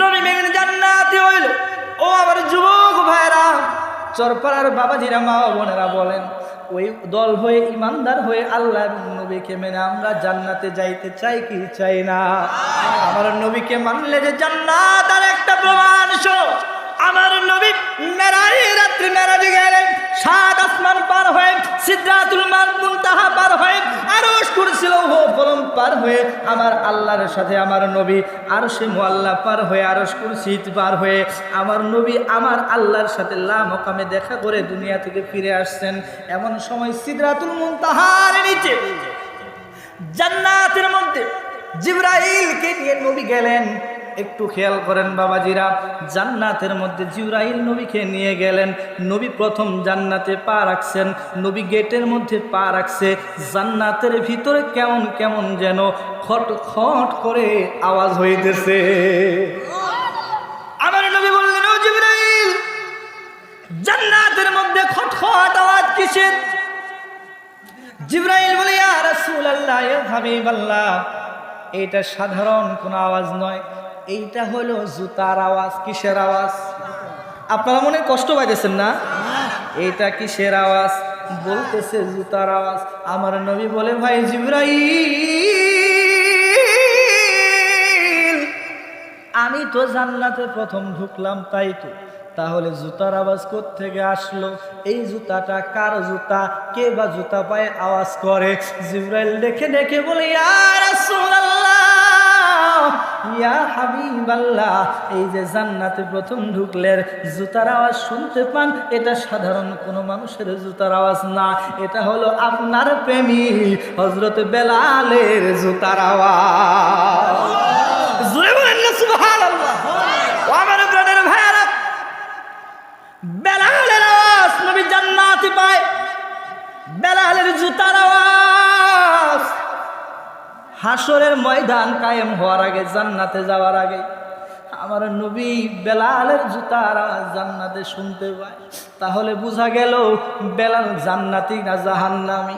নবী মেঘের জান্নাতি হইল। ও আমার যুবক ভাইরা চরপাড়ার বাবাজিরা, মা বোনেরা বলেন, ওই দল হয়ে, ইমানদার হয়ে আল্লাহ নবীকে মেনে আমরা জান্নাতে যাইতে চাই কি চাই না? আমার নবীকে মানলে যে জান্নাত আর একটা প্রমাণ আমার নবী মেরাই রাত্রি মেরাজে গেলেন সাত আসমান পার হয়ে সিদ্ধাতুল মান মুনতাহা পার হয়ে আরশ কুরসি লৌহ কলম পার হয়ে আমার আল্লাহর সাথে আমার নবী আর সে মোয়াল্লা পার হয়ে আরশ কুরসি পার হয়ে আমার নবী আমার আল্লাহর সাথে লা মকামে দেখা করে দুনিয়া থেকে ফিরে আসছেন। এমন সময় সিদ্ধাতুল মুনতাহার নিচে জান্নাতের মধ্যে জিব্রাইলকে নিয়ে নবী গেলেন। একটু খেয়াল করেন বাবাজিরা, জান্নাতের মধ্যে জিব্রাইল নবীকে নিয়ে গেলেন। নবী প্রথম জান্নাতে পা রাখছেন, নবী গেটের মধ্যে পা রাখছে। জান্নাতের ভিতরে কেমন কেমন যেন খট খট করে আওয়াজ হইতেছে। আমার নবী বললেন, ও জিব্রাইল, জান্নাতের মধ্যে খটখট আওয়াজ কিসের? জিব্রাইল বলে, ইয়া রাসূলুল্লাহ, ইয়া হাবিবাল্লাহ, এটা সাধারণ কোনো আওয়াজ নয়। এইটা হলো জুতার আওয়াজ, কিসের আওয়াজ? আপনারা মনে কষ্ট পাইতেছেন না? এইটা কিসের আওয়াজ? বলতেছে জুতার আওয়াজ। আমার নবী বলে, ভাই জিব্রাইল, আমি তো জান্নাতে প্রথম ঢুকলাম, তাই তো। তাহলে জুতার আওয়াজ থেকে আসলো? এই জুতাটা কার জুতা? কে বা জুতা পায়ে আওয়াজ করে? জিব্রাইল দেখে দেখে বলে রাসূলুল্লাহ ইয়া হাবিবাল্লাহ, এই যে জান্নাতে প্রথম ঢুকলেন জুতার আওয়াজ শুনতে পান, এটা সাধারণ কোনো মানুষের জুতার আওয়াজ না, এটা হলো আপনার প্রেমী হজরত বেলালের জুতার আওয়াজ। বেলালের আওয়াজ নবী জান্নাতি পায়, বেলালের জুতার আওয়াজ। হাসরের ময়দান কায়েম হওয়ার আগে জান্নাতে যাওয়ার আগে আমার নবী বেলালের জুতার জান্নাতে শুনতে পায়। তাহলে বোঝা গেল বেলাল জান্নাতি না জাহান্নামি?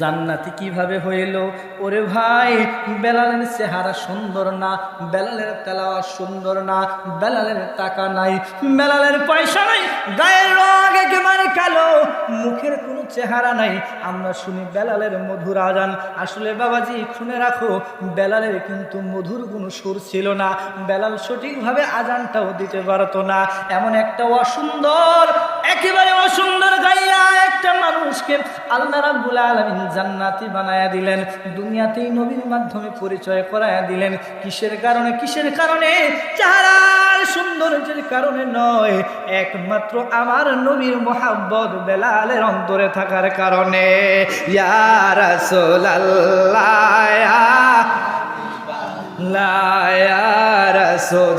জান্নাতি। কীভাবে হইল? ওরে ভাই বেলালের চেহারা সুন্দর না বেলালের তেলাওয়া সুন্দর না বেলালের টাকা নাই বেলালের পয়সা নাই গায়ের রং একেবারে কালো, মুখের কোনো চেহারা নাই। আমরা শুনি বেলালের মধুর আজান। আসলে বাবাজি, শুনে রাখো, বেলালের কিন্তু মধুর কোনো সুর ছিল না। বেলাল সঠিকভাবে আজানটাও দিতে পারতো না। এমন একটা অসুন্দর, একেবারে অসুন্দর গাইয়া একটা মানুষকে আল্লাহ রাব্বুল আলামিন জান্নাতি বানায়া দিলেন। দুনিয়াতেই নবীর মাধ্যমে পরিচয় করায়া দিলেন। কিসের কারণে? কিসের কারণে? চেহারার সৌন্দর্যের কারণে নয়। একমাত্র আমার নবীর মোহাব্বত বেলালের অন্তরে থাকার কারণে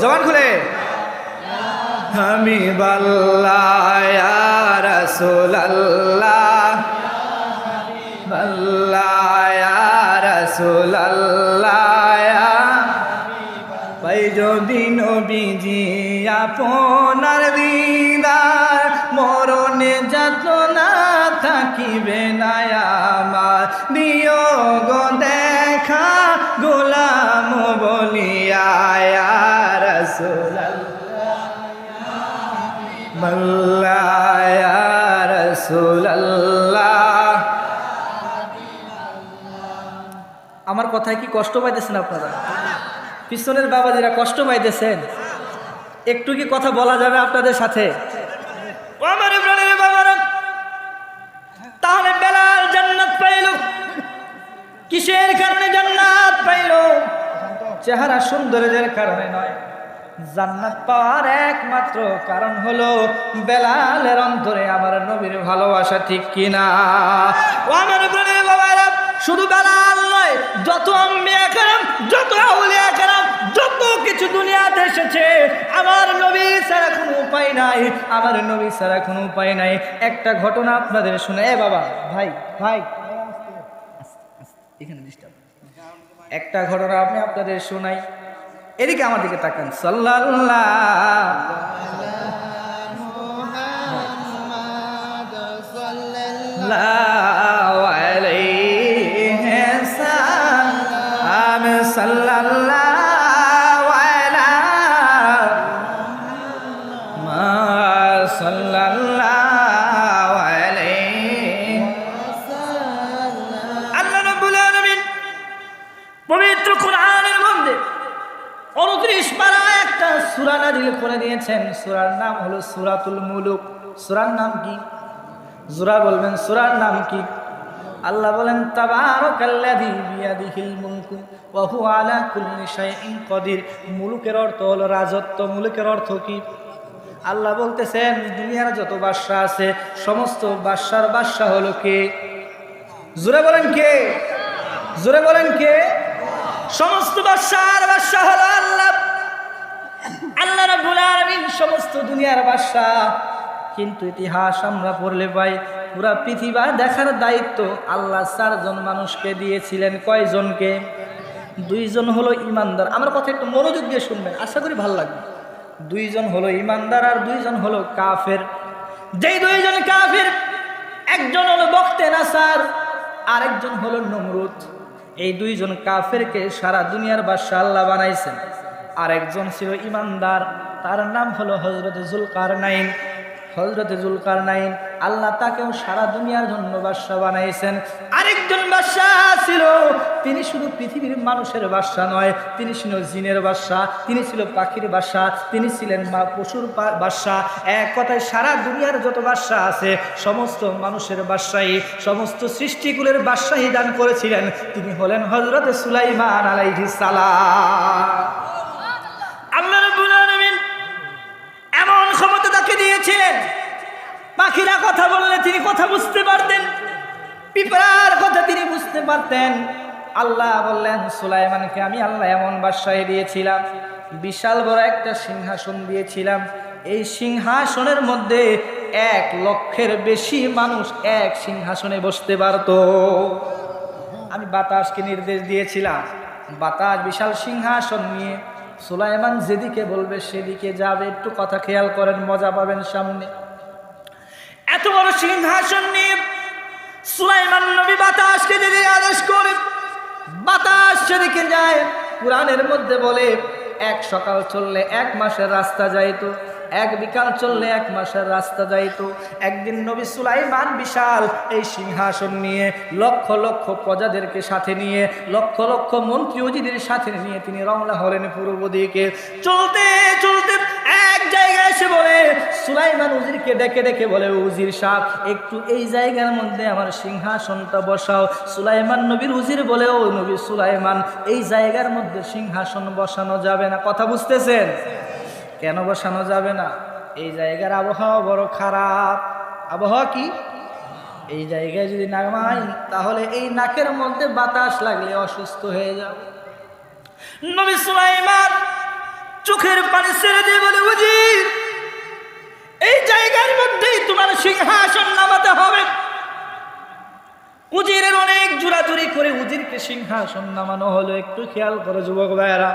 জবান খুলে। আমি রসুল্লাহ পাই যদি নবীজি আপনার যত না থাকিবে না আমার দিও গো দেখা গোলাম বলিয়া রসুল্লাহ রসুল্লাহ আমার কথায় কি কষ্ট পাইতেছেন আপনারা? পিছনের বাবাজিরা কষ্ট পাইতেছেন। একটু কি কথা বলা যাবে আপনাদের সাথে? আমার তাহলে বেলাল জান্নাত পাইল। কিসের কারণে জান্নাত পাইল? চেহারা সৌন্দর্যের কারণে নয়। জান্নাত পাওয়ার একমাত্র কারণ হলো বেলালের অন্তরে আমার নবীর ভালোবাসা, ঠিক কিনা? আমার শুধু বেলাল নয়, যত আম্বিয়া কারাম যত আউলিয়া কিছু দুনিয়াতে এসেছে। আমার নবী ছাড়া কোনো উপায় নাই, আমার নবী ছাড়া কোনো উপায় নাই। একটা ঘটনা আপনাদের শুনে, এ বাবা, ভাই ভাই, এখানে ডিস্টার্ব একটা ঘটনা আপনি আপনাদের শোনাই। এদিকে আমার দিকে তাকান। সাল্লাল্লাহু। দিয়েছেন সুরার নাম হলো সুরাতুল মুলুক। সুরার নাম কি? জোরা বলবেন, সুরার নাম কি? আল্লাহ বলেন মুলুকের অর্থ হলো রাজত্ব। মুলুকের অর্থ কি? আল্লাহ বলতেছেন, দুনিয়ার যত বাদশা আছে, সমস্ত বাদশার বাদশা হলো কে? জোরে বলেন কে? জোরে বলেন কে? সমস্ত বাদশার বাদশা হলো আল্লাহ রাব্বুল আলামিন সমস্ত দুনিয়ার বাদশা। কিন্তু ইতিহাস আমরা পড়লে পাই পুরা পৃথিবী দেখার দায়িত্ব আল্লাহ চারজন মানুষকে দিয়েছিলেন। কয়জনকে? দুইজন হলো ইমানদার। আমার কথা একটু মনোযোগ দিয়ে শুনবেন, আশা করি ভালো লাগবে। দুইজন হলো ইমানদার আর দুইজন হলো কাফের। যেই দুইজন কাফের, একজন হলো বক্তে নাসার, আরেকজন হলো নমরুদ। এই দুইজন কাফেরকে সারা দুনিয়ার বাদশাহ আল্লাহ বানাইছেন। আরেকজন ছিল ইমানদার, তার নাম হলো হজরত জুলকার নাইন হজরত জুলকার নাইন আল্লাহ তাকেও সারা দুনিয়ার জন্য বাদশাহ বানাইছেন। আরেকজন বাদশাহ ছিল, তিনি শুধু পৃথিবীর মানুষের বাদশাহ নয়, তিনি ছিল জিনের বাদশাহ, তিনি ছিল পাখির বাদশাহ, তিনি ছিলেন মা পশুর বাদশাহ। এক কথায় সারা দুনিয়ার যত বাদশাহ আছে, সমস্ত মানুষের বাদশাহী, সমস্ত সৃষ্টিকুলের বাদশাহী দান করেছিলেন। তিনি হলেন হজরত সুলাইমান আলাইহিস সালাম আল্লাহ রাব্বুল আলামিন এমন তাকে দিয়েছিলেন। পাখিরা কথা বললে তিনি কথা বুঝতে পারতেন। পিঁপড়ার কথা তিনি বুঝতে পারতেন। আল্লাহ বললেন, সুলাইমানকে আমি আল্লাহ এমন বাসায় দিয়েছিলাম, বিশাল বড় একটা সিংহাসন দিয়েছিলাম। এই সিংহাসনের মধ্যে এক লক্ষের বেশি মানুষ এক সিংহাসনে বসতে পারতো। আমি বাতাসকে নির্দেশ দিয়েছিলাম। বাতাস বিশাল সিংহাসন নিয়ে সুলাইমান যেদিকে বলবে সেদিকে যাবে। একটু কথা খেয়াল করেন, মজা পাবেন সামনে। এত বড় সিংহাসন নিয়ে সুলাইমান নবী বাতাসকে যদি আদেশ করে, বাতাস সেদিকে যায়। কোরআনের মধ্যে বলে, এক সকাল চললে এক মাসের রাস্তা যাইতো। এক বিকাল চললে এক মাসের রাস্তা যাইতো। একদিন নবী সুলাইমান বিশাল এই সিংহাসন নিয়ে লক্ষ লক্ষ প্রজাদেরকে সাথে নিয়ে, লক্ষ লক্ষ মন্ত্রী উজিদের সাথে নিয়ে তিনি রওনা হলেন পূর্ব দিকে। চলতে চলতে এক জায়গায় এসে বলে, সুলাইমান উজিরকে ডেকে ডেকে বলে, উজির সাহ, একটু এই জায়গার মধ্যে আমার সিংহাসনটা বসাও। সুলাইমান নবীর উজির বলে, ও নবী সুলাইমান, এই জায়গার মধ্যে সিংহাসন বসানো যাবে না। কথা বুঝতেছেন? কেন বসানো যাবে না? এই জায়গার আবহাওয়া বড় খারাপ। আবহাওয়া কি? এই জায়গায় যদি নামাই তাহলে এই নাকের মধ্যে বাতাস লাগলে অসুস্থ হয়ে যাবে। নবী সুলাইমান চোখের পানি ছেড়ে দিয়ে বলে বুঝি এই জায়গার মধ্যেই তোমার সিংহাসন নামাতে হবে। উজিরের অনেক জোরাজুরি করে উজিরকে সিংহাসন নামানো হলো। একটু খেয়াল করো, যুবক ভাইয়েরা।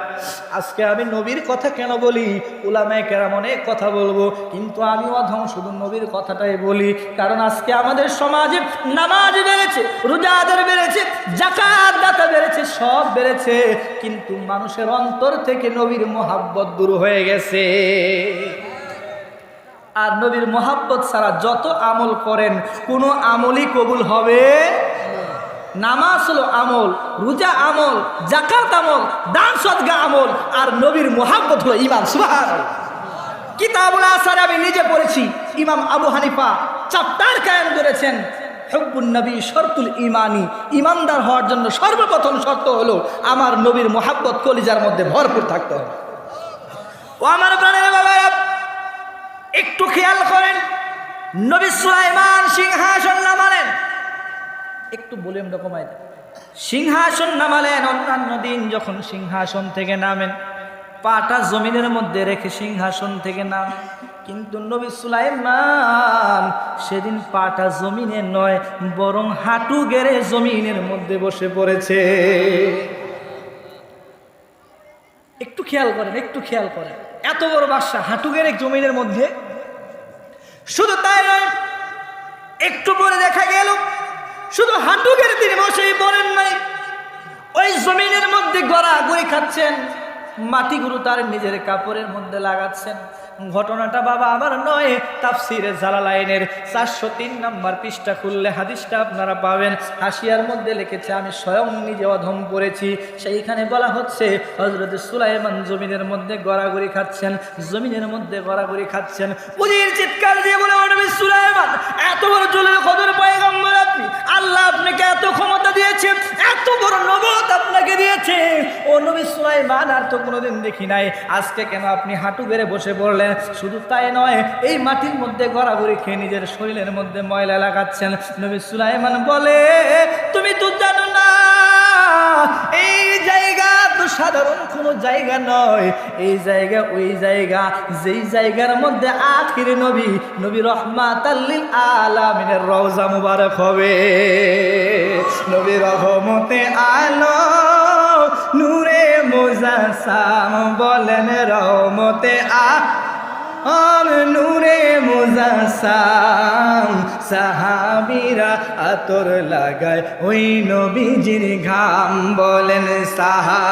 আজকে আমি নবীর কথা কেন বলি? উলামায় কেরাম অনেক কথা বলব, কিন্তু আমি অধম শুধু নবীর কথাটাই বলি। কারণ আজকে আমাদের সমাজে নামাজ বেড়েছে রোজাদের বেড়েছে জাকাত দাতা বেড়েছে, সব বেড়েছে। কিন্তু মানুষের অন্তর থেকে নবীর মোহাব্বত দূর হয়ে গেছে। আর নবীর মোহাব্বত ছাড়া যত আমল করেন, কোনো আমলই কবুল হবে নামাজ হলো আমল, রোজা আমল জাকাত আমল, দান সদগা আমল, আর নবীর মোহাব্বত হলো ইমাম সুবাহ কিতাবুল আসারে আমি নিজে পড়েছি, ইমাম আবু হানিফা চাপ্টার কায়েম করেছেন, হব্বুন নবী শর্তুল ইমানি ইমানদার হওয়ার জন্য সর্বপ্রথম শর্ত হলো আমার নবীর মোহাব্বত কলিজার মধ্যে ভরপুর থাকতে হবে। ও আমার প্রাণের বাবারা, একটু খেয়াল করেন, নবী সুলাইমান সিংহাসন নামালেন একটু বলে কমাই দেন সিংহাসন নামালেন অন্যান্য দিন, যখন সিংহাসন থেকে নামেন। পাটা জমিনের মধ্যে রেখে সিংহাসন থেকে নামেন কিন্তু নবী সুলাইমান সেদিন পাটা জমিনে নয়, বরং হাঁটু গেড়ে জমিনের মধ্যে বসে পড়েছে। একটু খেয়াল করেন, একটু খেয়াল করেন। এত বড় বাসা হাঁটু গেড়ে জমিনের মধ্যে? শুধু তাই নয়, একটু পরে দেখা গেল শুধু হাঁটু গেড়ে তিনি বসেই পড়েন নাই। ওই জমিনের মধ্যে গড়া গড়ি খাচ্ছেন। মাটিগুলো তার নিজের কাপড়ের মধ্যে লাগাচ্ছেন। ঘটনাটা বাবা আমার নয়, তাফসিরে জালালাইনের চারশো তিন নম্বর পৃষ্ঠা খুললে হাদিসটা আপনারা পাবেন। হাসিয়ার মধ্যে লিখেছে, আমি স্বয়ং নিজে অধম পড়েছি। সেইখানে বলা হচ্ছে হজরত সুলাইমান জমিনের মধ্যে গড়াগড়ি খাচ্ছেন, জমিনের মধ্যে গড়াগড়ি খাচ্ছেন। পুজির চিৎকার দিয়ে বলে সুলাইমান, এত বড় চলে কদর পয়গম্বর আপনি। ও নবী সুলাইমান আর তো কোনোদিন দেখি নাই। আজকে কেন আপনি হাঁটু বেড়ে বসে পড়লেন? শুধু তাই নয়, এই মাটির মধ্যে গড়াগড়ি খেয়ে নিজের শরীরের মধ্যে ময়লা লাগাচ্ছেন। নবী সুলাইমান বলে, তুমি তো জানো না, এই জায়গা তো সাধারণ কোনো জায়গা নয়। এই জায়গা, ওই জায়গা, যেই জায়গার মধ্যে আখির নবী নবী রহমাত আলামিনের রওজা মুবারক হবে। নবী রহমতে আলো নূরে মোজাসাম বলেন রহমতে আ আর নূরে মুজাসাম। সাহাবিরা আতর লাগায় ওই নবীজির ঘাম বলেন সাহা।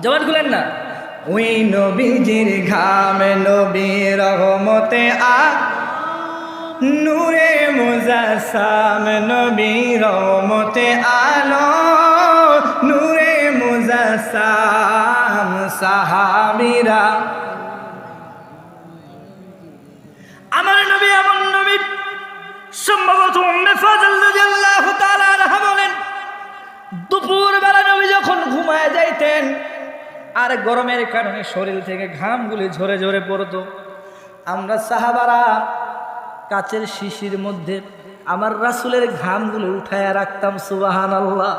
জবান খুলেন না। ওই নবীজির ঘাম নবী রহমতে আ নূরে মুজাসাম নবী রহমতে আলো। মুজাসাম সাহাবিরা। আমার নবী এমন নবী সম্ভবত উম্মে ফাজল রাদিয়াল্লাহু তাআলা বলেন দুপুর বেলা নবী যখন ঘুমায় যাইতেন, আর গরমের কারণে শরীর থেকে ঘামগুলি ঝরে ঝরে পড়তো। আমরা সাহাবারা কাচের শিশির মধ্যে আমার রাসুলের ঘামগুলো উঠায় রাখতাম সুবাহান আল্লাহ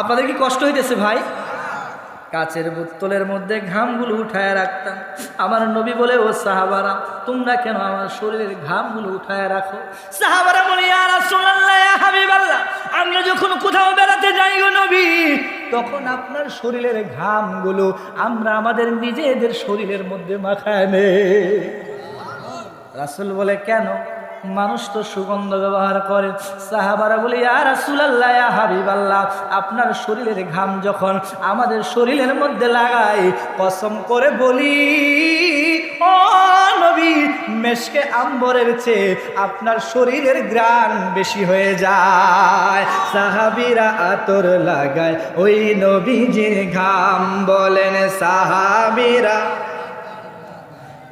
আপনাদের কি কষ্ট হইতেছে ভাই? কাচের বোতলের মধ্যে ঘামগুলো উঠায় রাখতাম। আমার নবী বলে, ও সাহাবারা, তোমরা কেন আমার শরীরের ঘামগুলো উঠায় রাখো? সাহাবারা বলি আর হাবিবাল্লাহ, আমরা যখন কোথাও বেড়াতে যাই গো নবী, তখন আপনার শরীরের ঘামগুলো আমরা আমাদের নিজেদের শরীরের মধ্যে মাখায় নে রাসুল বলে, কেন? মানুষ তো সুগন্ধ ব্যবহার করে। সাহাবারা বলি আর রাসুলাল্লাহ হাবিব আল্লাহ আপনার শরীরের ঘাম যখন আমাদের শরীরের মধ্যে লাগাই কসম করে বলি, ও নবী, মেশকে আম্বরের চেয়ে আপনার শরীরের গ্রাণ বেশি হয়ে যায়। সাহাবিরা আতর লাগায়, ওই নবীজির ঘাম বলেন, সাহাবিরা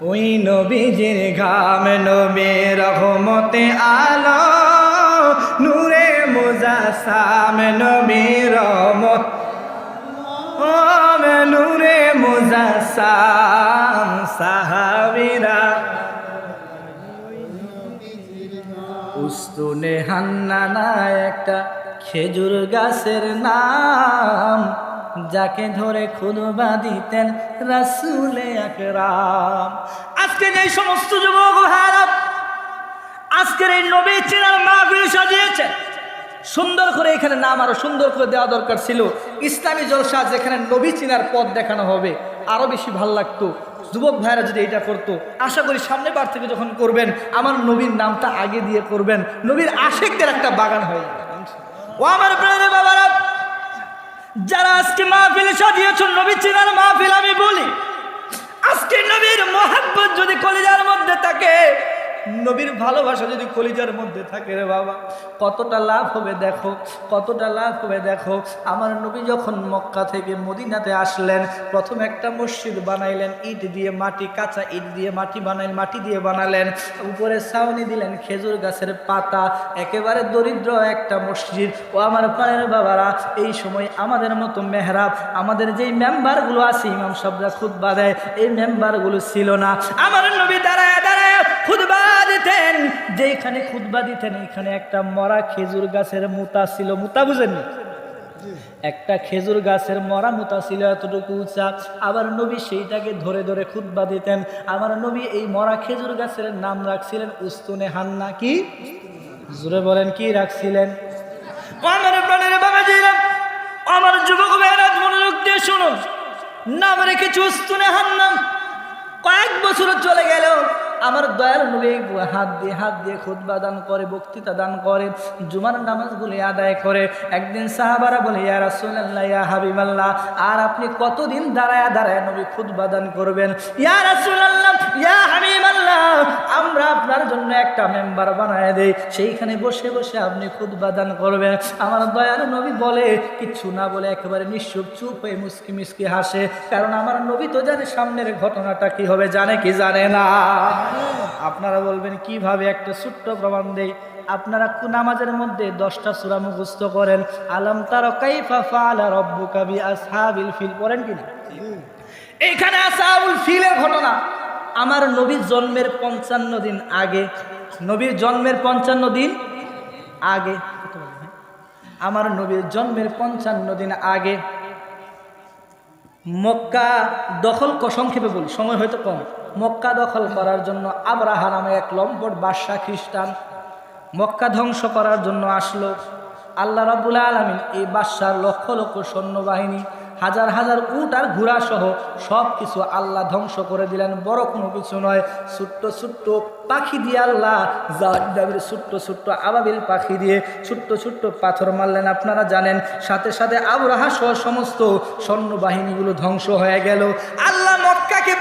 ওই নবীজির ঘাম নবী রহমতে আলো, নূরে মুজাসাম নবী রহমত। নূরে মুজাসাম সাহাবিরা। উস্তুনে হান্নানা একটা খেজুর গাছের নাম। যাকে ধরে খুদবা দিতেন রাসুলে আকরাম। আজকে যে সমস্ত যুবক ভাইরা আজকের এই নবী চেনার মাহফিল সাজিয়েছে। সুন্দর করে এখানে নাম আরও সুন্দর করে দেওয়া দরকার ছিল। ইসলামী জলসা যেখানে নবী চিনার পথ দেখানো হবে, আরও বেশি ভালো লাগতো। যুবক ভাইরা যদি এটা করতো, আশা করি সামনে বার থেকে যখন করবেন, আমার নবীর নামটা আগে দিয়ে করবেন। নবীর আশেকদের একটা বাগান হয়ে যাবে ও আমার প্রাণের বাবারা যারা আজকে মাহফিল সাজিয়েছ নবী চিনার মাহফিল আমি বলি, আজকে নবীর মোহাব্বত যদি কলিজার মধ্যে থাকে নবীর ভালোবাসা যদি কলিজার মধ্যে থাকে রে বাবা, কতটা লাভ হবে দেখো, কতটা লাভ হবে দেখো। আমার নবী যখন মক্কা থেকে মদিনাতে আসলেন, প্রথম একটা মসজিদ বানাইলেন, ইট দিয়ে মাটি, কাঁচা ইট দিয়ে মাটি বানাইলেন, মাটি দিয়ে বানালেন, উপরে ছাউনি দিলেন, খেজুর গাছের পাতা, একেবারে দরিদ্র একটা মসজিদ। ও আমার পাড়ের বাবারা, এই সময় আমাদের মতো মেহরাব, আমাদের যেই মেম্বারগুলো আছে, ইমাম সাহেবরা খুদ্া দেয়, এই মেম্বারগুলো ছিল না। আমার নবী দাঁড়ায় দাঁড়ায় খুদবা দিতেন। যেখানে খুদবা দিতেন এখানে একটা মরা খেজুর গাছের মুতা ছিল। মুতা বুঝেননি একটা খেজুর গাছের মরা মুতা ছিল এতটুকু উঁচা। আবার নবী সেইটাকে ধরে ধরে খুদবা দিতেন। আমার নবী এই মরা খেজুর গাছের নাম রাখছিলেন উস্তুনে হান্না কি? জুড়ে বলেন, কি রাখছিলেন? আমার প্রাণের বাবাজিরা, আমার যুবক ভাইরা মনোযোগ দিয়ে শুনুন। নাম রেখেছি উস্তুনে হান্না। কয়েক বছর চলে গেল। আমার দয়াল নবী হাত দিয়ে হাত দিয়ে খুতবা দান করে, বক্তৃতা দান করে, জুমার নামাজগুলি আদায় করে। একদিন সাহাবারা বলে, ইয়া রাসূলুল্লাহ, ইয়া হাবিবাল্লাহ, আর আপনি কতদিন দাঁড়ায় দাঁড়ায় নবী খুতবা দান করবেন? ইয়া রাসূলুল্লাহ, ইয়া হাবিবাল্লাহ, আমরা আপনার জন্য একটা মেম্বার বানায় দেই। সেইখানে বসে বসে আপনি খুতবা দান করবেন। আমার দয়াল নবী বলে কিচ্ছু না বলে একেবারে নিঃসুপ চুপ হয়ে মুসকি মিসকি হাসে। কারণ আমার নবী তো জানে সামনের ঘটনাটা কি হবে, জানে কি জানে না। আপনারা বলবেন, কীভাবে একটা ছোট্ট প্রমাণ দেয় আপনারা নামাজের মধ্যে দশটা সূরা মুখস্থ করেন, আলম তার কাইফা ফিল কিনা এইখানে ফিলের ঘটনা। আমার নবীর জন্মের পঞ্চান্ন দিন আগে, নবীর জন্মের পঞ্চান্ন দিন আগে, আমার নবীর জন্মের পঞ্চান্ন দিন আগে মক্কা দখল ক- সংক্ষেপে বলি, সময় হয়তো কম। মক্কা দখল করার জন্য আবরাহা নামে এক লম্পট বাদশাহ খ্রিস্টান মক্কা ধ্বংস করার জন্য আসলো। আল্লাহ রাবুল আলমিন এই বাদশার লক্ষ লক্ষ সৈন্যবাহিনী, হাজার হাজার উট আর ঘোড়া সহ সব কিছু আল্লাহ ধ্বংস করে দিলেন। বড় কোনো কিছু নয়, ছোট্ট ছোট্ট পাখি দিয়ে আল্লাহ জাবির ছোট্ট ছোট্ট আবাবিল পাখি দিয়ে ছোট্ট ছোট্ট পাথর মারলেন। আপনারা জানেন, সাথে সাথে আবরাহা সহ সমস্ত সৈন্যবাহিনীগুলো ধ্বংস হয়ে গেল। আল্লাহ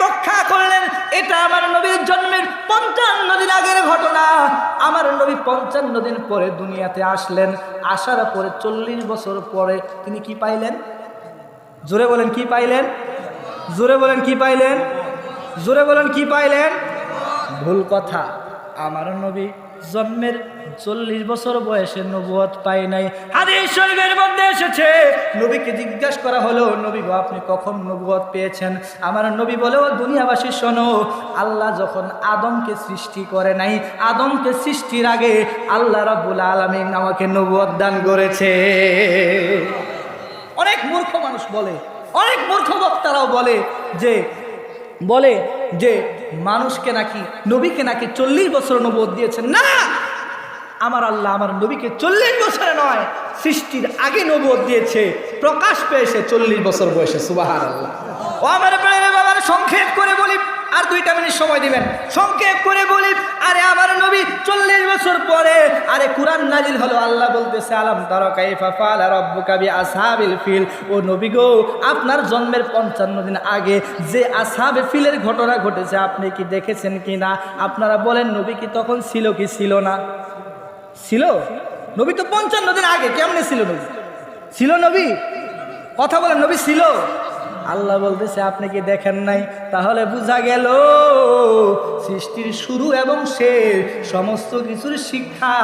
রক্ষা করলেন, এটা আমার নবীর জন্মের পঞ্চান্ন দিন আগের ঘটনা। আমার নবী পঞ্চান্ন দিন পরে দুনিয়াতে আসলেন। আসার পরে চল্লিশ বছর পরে তিনি কি পাইলেন? জোরে বলেন, কি পাইলেন? জোরে বলেন, কি পাইলেন? জোরে বলেন, কি পাইলেন? ভুল কথা। আমার নবী জন্মের চল্লিশ বছর বয়সে নবুয়ত পাই নাই। হাদিস শরীফের মধ্যে এসেছে, নবীকে জিজ্ঞাসা করা হলো, নবী গো, আপনি কখন নবুয়ত পেয়েছেন? আমার নবী বলে, ও দুনিয়াবাসী, শোনো, আল্লাহ যখন আদমকে সৃষ্টি করে নাই, আদমকে সৃষ্টির আগে আল্লাহ রাব্বুল আলামিন আমাকে নবুয়ত দান করেছে। অনেক মূর্খ মানুষ বলে, অনেক মূর্খ বক্তারাও বলে যে বলে যে মানুষকে নাকি নবীকে নাকি চল্লিশ বছর অনুবোধ দিয়েছেন না আমার আল্লাহ আমার নবীকে চল্লিশ বছরে নয় সৃষ্টির আগে নবোধ দিয়েছে প্রকাশ পেয়েছে চল্লিশ বছর বয়সে সুবাহার আল্লাহ প্রাণের সংক্ষেপ করে বলি, আর দুইটা মিনিট সময় দিবেন। সংক্ষেপ করে বলি, আরে আমার নবী চল্লিশ বছর পরে, আরে কোরআন নাজিল হলো, আল্লাহ বলতেছে, আলাম ফিল ও নবী গো, আপনার জন্মের পঞ্চান্ন দিন আগে যে আসহাবে ফিলের ঘটনা ঘটেছে, আপনি কি দেখেছেন কি না আপনারা বলেন, নবী কি তখন ছিল কি ছিল না? ছিল? নবী তো পঞ্চান্ন দিন আগে, কেমনে ছিল নবী? ছিল নবী? কথা বলেন, নবী ছিল? আল্লাহ বলতেছে, আপনি কি দেখেন নাই? তাহলে বোঝা গেল, সৃষ্টির শুরু এবং শেষ, সমস্ত কিছুর শিক্ষা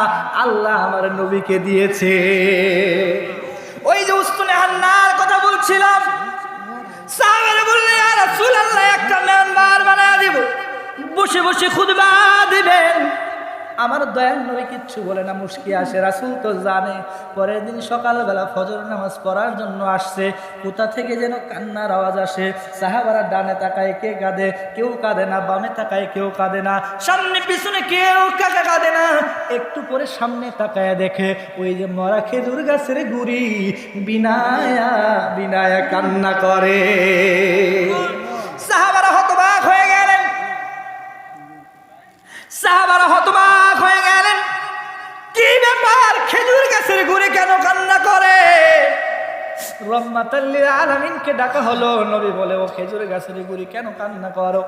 আল্লাহ আমার নবীকে দিয়েছে। ওই যে উস্তুনে হান্নার কথা বলছিলাম আল্লাহ একটা মেম্বার বানায় দিব, বসে বসে খুদবা দিবেন। আমার দয়াল নবী কিচ্ছু বলে না, মুশকি আসে। রাসুল তো জানে, পরের দিন সকালবেলা ফজর নামাজ পড়ার জন্য আসছে। কোথা থেকে যেন কান্নার আওয়াজ আসে। সাহাবারা ডানে তাকায়, কে কাঁদে? কেউ কাঁদে না, বামে তাকায়, কেউ কাঁদে না। সামনে পিছনে কেউ কাকা কাঁদে না? একটু পরে সামনে তাকায় দেখে, ওই যে মরা খেজুর গাছের গুড়ি বিনায়া বিনায়া কান্না করে। সাহাবারা হতবাক হয়ে গেলেন। সাহাবারা হতবাক গাছের ঘুরে কেন কান্না করে? রহমাতাল্লিল ডাকা হলো। নবী বলে, ও খেজুর গাছের গুড়ি কেন কান্না করো?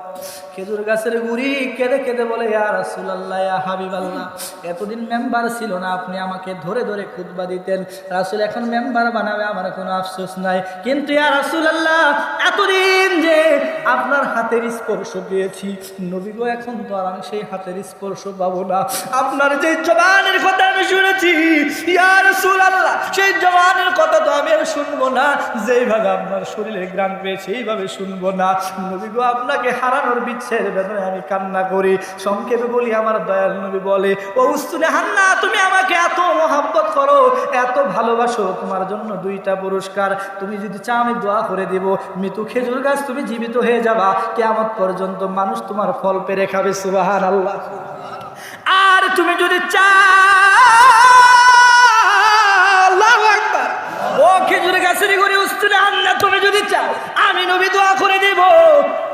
খেজুর গাছের গুড়ি কেঁদে কেঁদে বলে, ইয়া রাসূলুল্লাহ, ইয়া হাবিবাল্লাহ, এতদিন মেম্বার ছিল না, আপনি আমাকে ধরে ধরে খুতবা দিতেন। রাসূল এখন মেম্বার বানাবে, আমার কোনো আফসোস নাই। কিন্তু ইয়া রাসূলুল্লাহ, এতদিন যে আপনার হাতের স্পর্শ পেয়েছি, নবী গো, এখন তো আর আমি সেই হাতের স্পর্শ পাবো না। আপনার যে জবানের কথা আমি শুনেছি, ইয়া রাসূলুল্লাহ, সেই জবানের কথা তো আমি আর শুনব না, যেইভাবে আপনার শরীরের গ্রাম পেয়েছে, এইভাবে শুনব না। নবী গো, আপনাকে হারানোর বিচ্ছের বেদনায় আমি কান্না করি। সংক্ষেপে বলি, আমার দয়াল নবী বলে, ও উস্তুনে হান্না, তুমি আমাকে এত মহাব্বত করো, এত ভালোবাসো, তোমার জন্য দুইটা পুরস্কার। তুমি যদি চাও, আমি দোয়া করে দিব। মৃত্যু খেজুর গাছ, তুমি জীবিত হয়ে যাবা। কেমন পর্যন্ত মানুষ তোমার ফল পেরে খাবে সুবাহান আল্লাহ আর তুমি যদি চাও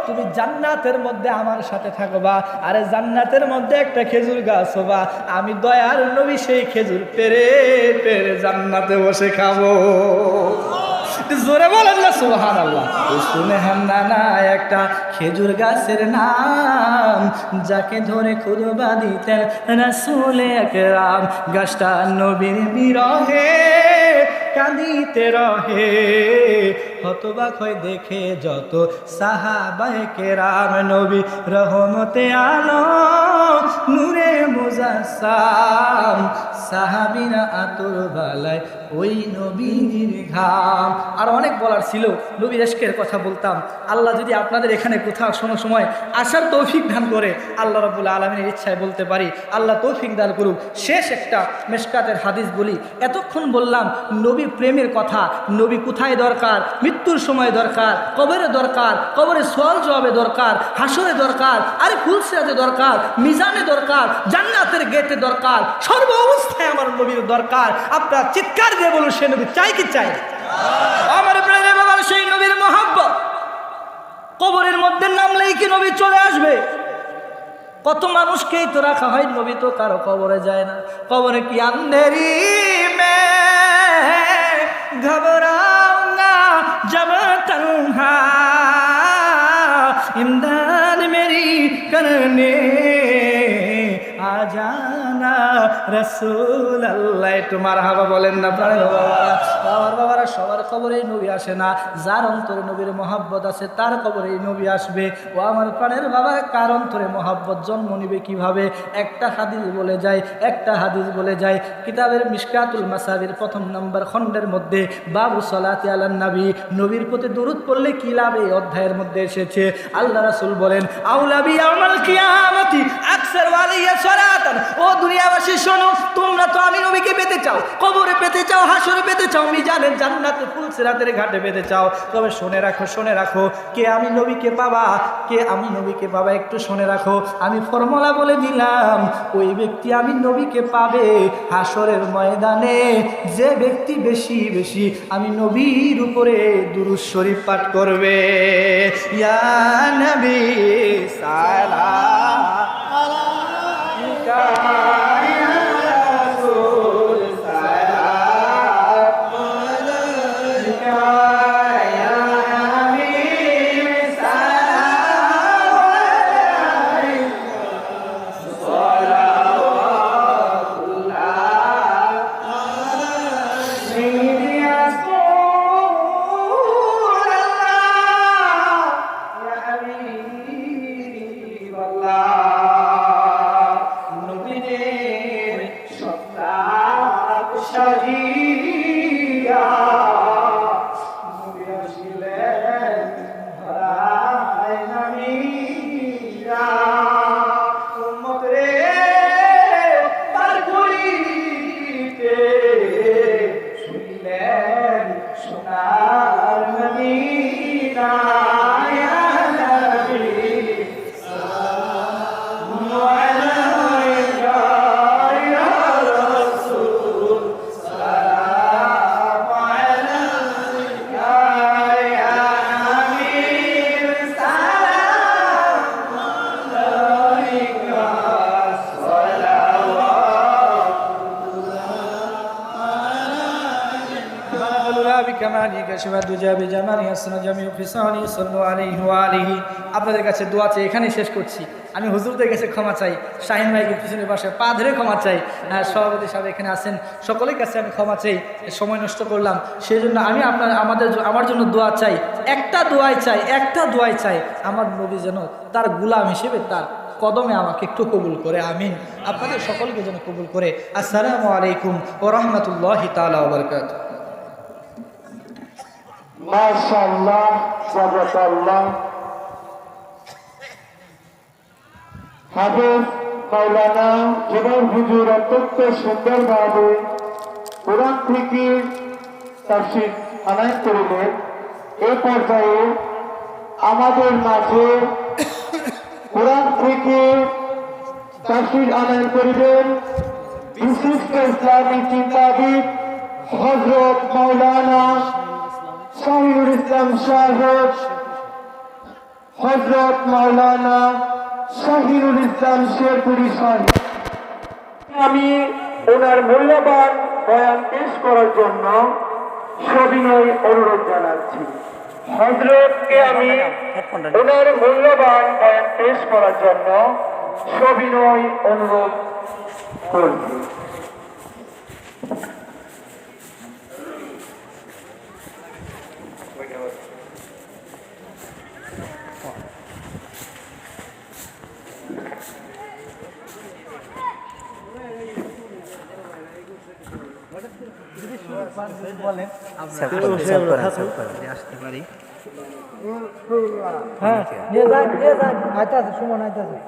তুমি জান্নাতের মধ্যে আমার সাথে থাকবা, আরে জান্নাতের মধ্যে একটা খেজুর গাছ হবা। আমি দয়ার নবী, সেই খেজুর পেরে পেরে জান্নাতে বসে খাব। জোরে বলেন না সুহান আল্লাহ শুনে না একটা খেজুর গাছের নাম, যাকে ধরে খুদবা দিতেন রাসুলে একরাম গাছটা নবীর বিরহে। কাঁদিতে রহে। হতবাক হয়ে দেখে যত সাহাবায়ে কেরাম নবী রহমতে আলো নূরে মুজাসাম সাহাবিনা আতুর বালায় ওই নবীর ঘাম। আর অনেক বলার ছিল, নবীর এশকের কথা বলতাম। আল্লাহ যদি আপনাদের এখানে কোথাও কোনো সময় আসার তৌফিক দান করে, আল্লাহ রবুল আলমিনের ইচ্ছায় বলতে পারি, আল্লাহ তৌফিক দান করুক। শেষ একটা মেশকাতের হাদিস বলি। এতক্ষণ বললাম, নবী প্রেমের কথা, নবী কোথায় দরকার, মৃত্যুর সময় দরকার, কবরে দরকার, কবরে সোয়াল জবাবে দরকার, হাসরে দরকার, আরে ফুলসিরাতে দরকার, মিজানে দরকার, জান্নাতের গেটে দরকার, সর্ব অবস্থায় আমার নবীর দরকার। আপনার চিৎকার দিয়ে বলুন, সে নবী চাই কি চাই? আমার প্রাণের বাবার সেই নবীর মহাব্বত। কবরের মধ্যে নামলেই কি নবী চলে আসবে? কত মানুষকেই তো রাখা হয়, নবী তো কারও কবরে যায় না। কবরে কি আন্ধেরি মে ঘবরাও না জব তনহা, ইমদাদ মেরি করনে রসুল আল্লাহ একটু মার হাবা বলেন না বাবারা। বাবার সবার নবী আসে না, যার অন্তরে নবীর মহাব্বত আছে, তার নবী আসবে। ও আমার প্রাণের বাবা, কার অন্তরে মহাব্বত? জন্ম নিবে কীভাবে? একটা হাদিস বলে যায়, একটা হাদিস বলে যায়, কিতাবের মিসকাতুল মাসাবির প্রথম নম্বর খণ্ডের মধ্যে, বাবু সলাতি আলান নবী, নবীর প্রতি দূরত পড়লে কি লাভ এই অধ্যায়ের মধ্যে এসেছে? আল্লাহ রাসুল বলেন আউলাবি আমাল কিয়ামতি, আকসার ওয়ালিয়া ও দুনিয়াবাসী শোনো, তোমরা তো আমি নবীকে পেতে চাও, কবরে পেতে চাও, হাসরে পেতে চাও, মিজানের জান্নাতে ফুলসিরাতের ঘাটে পেতে চাও। তবে শুনে রাখো শুনে রাখো, কে আমি নবীকে পাবা, কে আমি নবীকে পাবা, একটু শুনে রাখো। আমি ফর্মুলা বলে দিলাম, ওই ব্যক্তি আমি নবীকে পাবে। হাসরের ময়দানে যে ব্যক্তি বেশি বেশি আমি নবীর উপরে দুরুজ শরীফ পাঠ করবে। ইয়া নবী, সালাম সোনার মদিনা আপনাদের কাছে দোয়া চাই, এখানে শেষ করছি। আমি হুজুরদের কাছে ক্ষমা চাই, শাহিন ভাইকে পিছনে পাশে পা ধরে ক্ষমা চাই। হ্যাঁ সভাপতি সাহেব এখানে আছেন, সকলের কাছে আমি ক্ষমা চাই সময় নষ্ট করলাম। সেই জন্য আমি আপনার, আমাদের আমার জন্য দোয়া চাই, একটা দোয়াই চাই, একটা দোয়াই চাই। আমার নবী যেন তার গুলাম হিসেবে তার কদমে আমাকে একটু কবুল করে, আমিন। আপনাদের সকলকে যেন কবুল করে। আসসালামু আলাইকুম ও রহমতুল্লাহ তালা বরকাত মাশাআল্লাহ সাবাতাল্লাহ হাফেজ মাওলানা জুবাইর হুজুর অত্যন্ত সুন্দরভাবে কোরআন থেকে তাফসীর আনায়ন করিলেন। এ পর্যায়ে আমাদের মাঝে কোরআন থেকে তাফসীর আনায়ন করিবেন বিশিষ্ট ইসলামী চিন্তাবিদ হজরত মাওলানা শাহিনুর ইসলাম সাহেব হজরত মাওলানা শাহিনুল ইসলাম শেরপুরি সাহেব। আমি ওনার মূল্যবান বয়ান পেশ করার জন্য সবিনয় অনুরোধ জানাচ্ছি। হজরতকে আমি ওনার মূল্যবান বয়ান পেশ করার জন্য সবিনয় অনুরোধ করছি। হ্যাঁ নিয়ে যান নিয়ে যান আইতাছে সুমন আইতাছে।